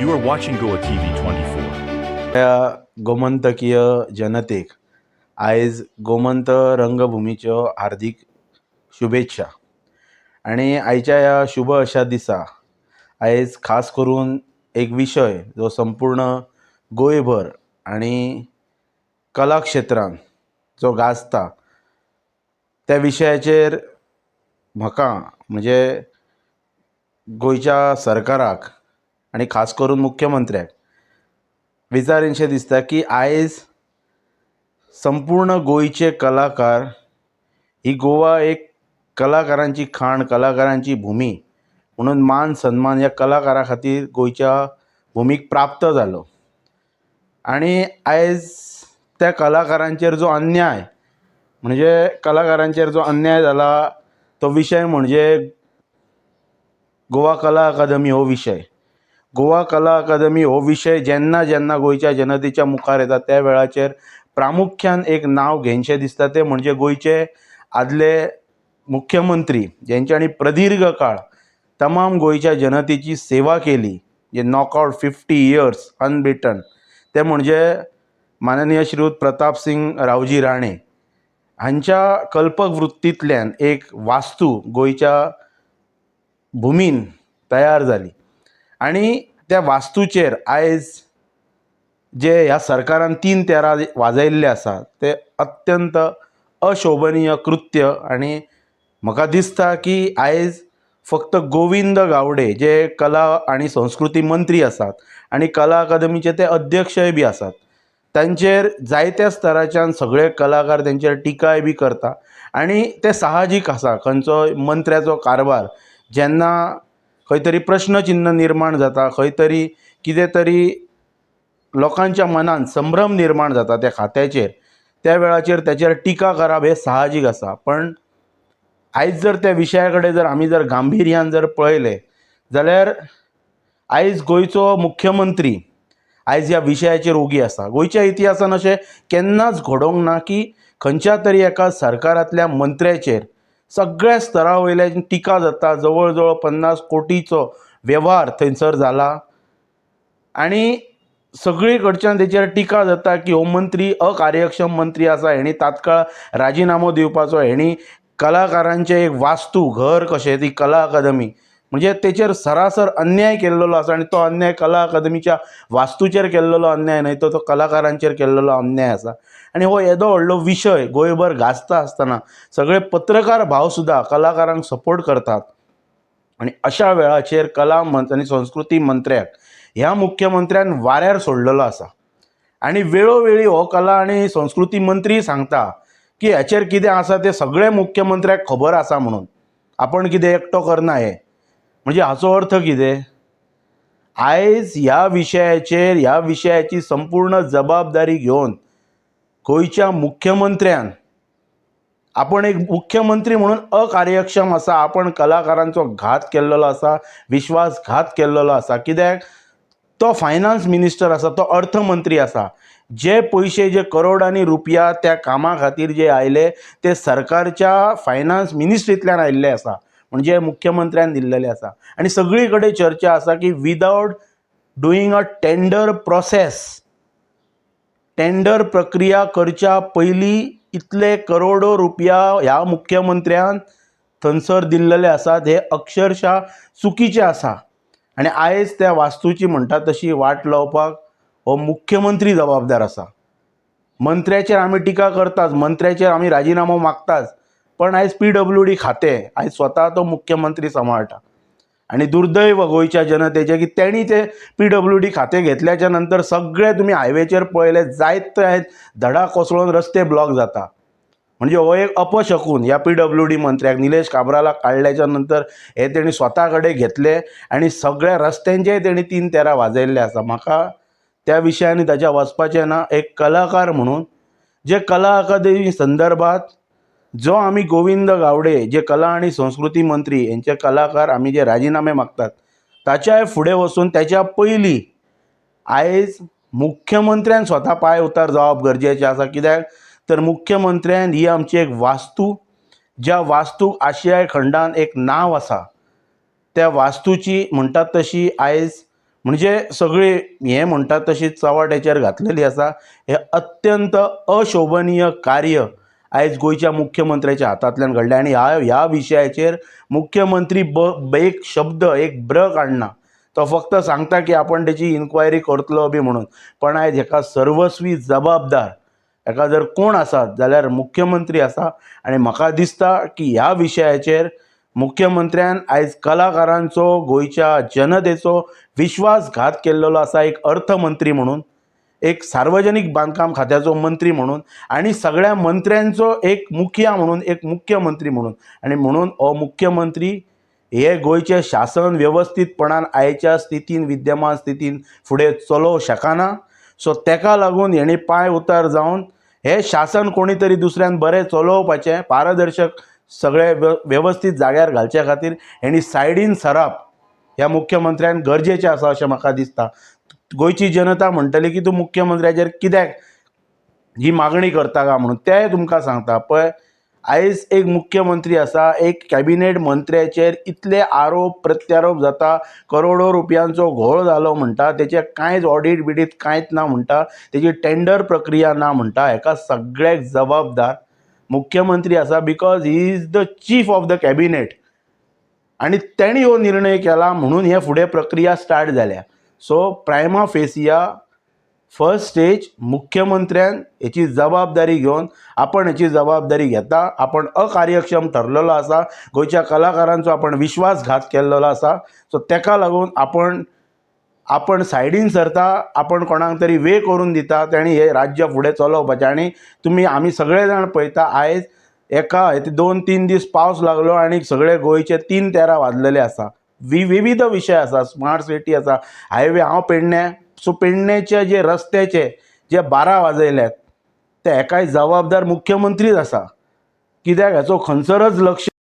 You are watching Goa TV 24. त्या गोमंतकीय जनतेक आयज गोमंत रंगभुमीच्यो हार्दिक शुभेच्छा आणि आयच्या ह्या शुभ अशा दिसा आयज खास करून एक विशय जो संपूर्ण गोंयभर आणि कला क्षेत्रांत जो गाजता त्या विशयाचेर म्हाका म्हणजे गोंयच्या सरकाराक आनी खास करून मुख्यमंत्र्याक विचारेंशें दिसता की आयज संपूर्ण गोंयचे कलाकार ही गोवा एक कलाकारांची खाण कलाकारांची भुमी म्हणून मान सन्मान ह्या कलाकारा खातीर गोंयच्या भुमीक प्राप्त जालो. आनी आयज त्या कलाकारांचेर जो अन्याय म्हणजे कलाकारांचेर जो अन्याय जाला तो विशय म्हणजे गोवा कला अकादमी हो विशय गोवा कला अकादमी हो विशय जेन्ना जेन्ना गोंयच्या जनतेच्या मुखार येता त्या वेळाचेर प्रामुख्यान एक नांव घेनशें दिसता तें म्हणजे गोंयचे आदले मुख्यमंत्री जेंच्यांनी प्रदीर्घ काळ तमाम गोंयच्या जनतेची सेवा केली जे नॉकआउट फिफ्टी इयर्स अनबिटन ते म्हणजे माननीय श्रीयुत प्रताप सिंग रावजी राणे हांच्या कल्पक वृत्तींतल्यान एक वास्तू गोंयच्या भुमीन तयार जाली आनी त्या वास्तूचेर आयज जे ह्या सरकारान तीन तेरा वाजयल्ले आसा ते अत्यंत अशोभनीय कृत्य. आनी म्हाका दिसता की आयज फक्त गोविंद गावडे जे कला आनी संस्कृती मंत्री आसात आनी कला अकादमीचे ते अध्यक्षय बी आसात तांचेर जायत्या स्तराच्यान सगळे कलाकार तेंचेर टिकाय बी करता. आनी तें साहजीक आसा खंयचोय मंत्र्याचो कारभार जेन्ना खंय तरी प्रश्नचिन्न निर्माण जाता खंय तरी कितें तरी लोकांच्या मनान संभ्रम निर्माण जाता त्या खात्याचेर. त्या वेळाचेर तेचेर टिका करप हें साहजीक आसा. पण आयज जर त्या विशया कडेन जर आमी जर गांभीर्यान जर पळयलें जाल्यार आयज गोंयचो मुख्यमंत्री आयज ह्या विशयाचेर ओगी आसा. गोंयच्या इतिहासान अशें केन्नाच घडोवंक ना की खंयच्या तरी एका सरकारांतल्या मंत्र्याचेर सगळ्या स्तरा वयल्यान टिका जाता. जवळ जवळ पन्नास कोटीचो वेव्हार थंयसर जाला आनी सगळी कडच्यान तेचेर टिका जाता की हो मंत्री अकार्यक्षम मंत्री आसा हेणी तात्काळ राजिनामो दिवपाचो हेणी कलाकारांचें एक वास्तू घर कशें ती कला अकादमी म्हणजे तेचेर सरासर अन्याय केल्लो आसा आनी तो अन्याय कला अकादमीच्या वास्तूचेर केल्लो अन्याय न्हय तो तो कलाकारांचेर केल्लो अन्याय आसा आनी हो येदो व्हडलो विशय गोंयभर गाजता आसतना सगळे पत्रकार भाव सुद्दां कलाकारांक सपोर्ट करतात. आनी अशा वेळाचेर कला मंत्र आनी संस्कृती मंत्र्याक ह्या मुख्यमंत्र्यान वाऱ्यार सोडलेलो आसा आनी वेळोवेळी हो कला आनी संस्कृती मंत्री सांगता की हेचेर कितें आसा तें सगळे मुख्यमंत्र्याक खबर आसा म्हणून. आपण कितें एकटो करना हें म्हणजे हाचो अर्थ कितें? आयज ह्या विशयाचेर ह्या विशयाची संपूर्ण जबाबदारी घेवन गोंयच्या मुख्यमंत्र्यान आपण एक मुख्यमंत्री म्हणून अकार्यक्षम आसा आपण कलाकारांचो घात केल्लो आसा विश्वासघात केल्लो आसा कित्याक? तो फायनान्स मिनिस्टर आसा तो अर्थमंत्री आसा जे पयशे जे करोडांनी रुपया त्या कामा खातीर जे आयले ते सरकारच्या फायनान्स मिनिस्ट्रींतल्यान आयिल्ले आसा म्हणजे मुख्यमंत्र्यान दिलेले आसा आनी सगळी कडेन चर्चा आसा की without doing a tender process tender प्रक्रिया करच्या पयलीं इतले करोडो रुपया ह्या मुख्यमंत्र्यान थंयसर दिल्लेले आसात हे अक्षरशा चुकीचे आसा आनी आयज त्या वास्तूची म्हणटा तशी वाट लावपाक हो मुख्यमंत्री जबाबदार आसा मंत्र्याचेर आमी टिका करतात मंत्र्याचेर आमी राजिनामो मागतात पण आयज पी डब्ल्यू डी खातें आयज स्वता तो मुख्यमंत्री सांबाळटा आनी दुर्दैव गोंयच्या जनतेचें की तेणी तें पी डब्ल्यू डी खातें घेतल्याच्या नंतर सगळे तुमी हायवेचेर पळयले जायते आयज धडा कोसळून रस्ते ब्लॉक जाता. म्हणजे हो एक अपशकून ह्या पी डब्ल्यू डी मंत्र्याक निलेश काब्रालाक काडल्याच्या नंतर हे तेणी स्वता कडेन घेतले आनी सगळ्या रस्त्यांचेय तेणी तीन तेरा वाजयल्ले आसा. म्हाका त्या विशयांनी ताच्या वचपाचें ना एक कलाकार म्हणून जे कला अकादमी संदर्भात जो आमी गोविंद गावडे जे कला आनी संस्कृती मंत्री हेंचे कलाकार आमी जे राजिनामे मागतात ताच्याय फुडें वचून त्याच्या पयलीं आयज मुख्यमंत्र्यान स्वता पांय उतार जावप गरजेचें आसा. कित्याक? तर मुख्यमंत्र्यान ही आमची एक वास्तू ज्या वास्तूक आशियाय खंडान एक नांव आसा. त्या वास्तूची म्हणटात तशी आयज म्हणजे सगळी हे म्हणटात तशी चवट हेचेर घातलेली आसा. हे अत्यंत अशोभनीय कार्य आयज गोंयच्या मुख्यमंत्र्याच्या हातांतल्यान घडलें आनी ह्या ह्या विशयाचेर मुख्यमंत्री ब एक शब्द एक ब्र काडना तो फक्त सांगता की आपण तेची इन्क्वायरी करतलो बी म्हणून. पण आयज हेका सर्वस्वी जबाबदार हेका जर कोण आसात जाल्यार मुख्यमंत्री आसा आनी म्हाका दिसता की ह्या विशयाचेर मुख्यमंत्र्यान आयज कलाकारांचो गोंयच्या जनतेचो विश्वासघात केल्लो आसा एक अर्थमंत्री म्हणून एक सार्वजनीक बांदकाम खात्याचो मंत्री म्हणून आनी सगळ्या मंत्र्यांचो एक मुखिया म्हणून एक मुख्यमंत्री म्हणून. आनी म्हणून हो मुख्यमंत्री हे गोंयचें शासन वेवस्थीतपणान आयच्या स्थितीन विद्यमान स्थितीन फुडें चलोवं शकना. सो तेका लागून हेणी पांय उतार जावन हें शासन कोणी तरी दुसऱ्यान बरें चलोवपाचें पारदर्शक सगळे वेव वेवस्थीत जाग्यार घालचे खातीर हेणी सायडीन सरप ह्या मुख्यमंत्र्यान गरजेचें आसा अशें म्हाका दिसता. गोंयची जनता म्हणटली की तूं मुख्यमंत्र्याचेर कित्याक ही मागणी करता काय म्हणून? तेंय तुमकां सांगता. पळय आयज एक मुख्यमंत्री आसा एक कॅबिनेट मंत्र्याचेर इतले आरोप प्रत्यारोप जाता करोडो रुपयांचो घोळ जालो म्हणटा तेचे कांयच ऑडीट बिडीट कांयच ना म्हणटा तेची टेंडर प्रक्रिया ना म्हणटा हेका सगळ्याक जबाबदार मुख्यमंत्री आसा because he is the chief of the cabinet आनी तेणी हो निर्णय केला म्हणून हे फुडें प्रक्रिया स्टार्ट जाल्या so prima facie first stage मुख्यमंत्र्यान हेची जबाबदारी घेवन आपण हेची जबाबदारी घेता. आपण अकार्यक्षम ठरलेलो आसा गोंयच्या कलाकारांचो आपण विश्वासघात केल्लो आसा सो तेका लागून आपण आपण सायडीन सरता. आपण कोणाक तरी वे करून दिता. तेणी हे राज्य फुडें चलोवपाचें. आनी तुमी आमी सगळे जाण पळयता. आयज एका हे दोन तीन दीस पावस लागलो आनी सगळे गोंयचे तीन तेरा वाजलेले आसा. वि विविध विशय आसा स्मार्ट सिटी आसा हायवे हांव पेडण्या सो पेडण्याचे जे रस्त्याचे जे बारा वाजयल्यात ते हेकाय जबाबदार मुख्यमंत्रीच आसा कित्याक? हाचो खंयसरच लक्ष